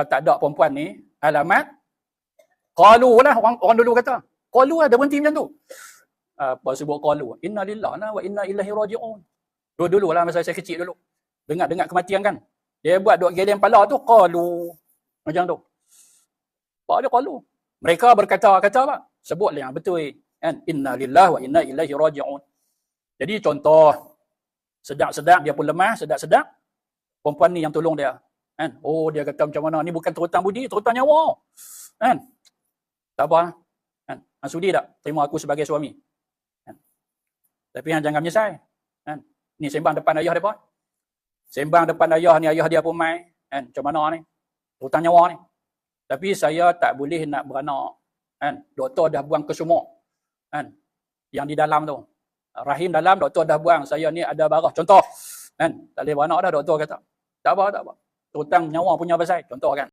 kalau tak ada perempuan ni alamat qalu lah orang orang dulu kata. Qalu ada berhenti macam tu. Apa sebut qalu inna lillahi wa inna ilaihi rajiun. Dulu-dulu lah masa saya kecil dulu. Dengar-dengar kematian kan? Dia buat duk geleng kepala tu qalu macam tu. Apa dia qalu mereka berkata-kata apa sebut yang betul kan? Inna lillahi wa inna ilaihi rajiun. Jadi contoh sedap-sedap dia pun lemah sedap-sedap perempuan ni yang tolong dia kan? Oh dia kata macam mana? Ni bukan terutan budi terutan nyawa. Kan? Tak apa kan? Hang sudi tak terima aku sebagai suami? Kan? Tapi hang jangan menyesal. Kan? Ni sembang depan ayah dia apa sembang depan ayah ni ayah dia pun mai. Kan? Macam mana ni? Terutan nyawa ni. Tapi saya tak boleh nak beranak. Kan? Doktor dah buang ke semua kan? Yang di dalam tu. Rahim dalam doktor dah buang. Saya ni ada barah. Contoh. Kan? Tak boleh beranak dah doktor kata. Tak apa tak apa terutang nyawa punya pasal. Contoh kan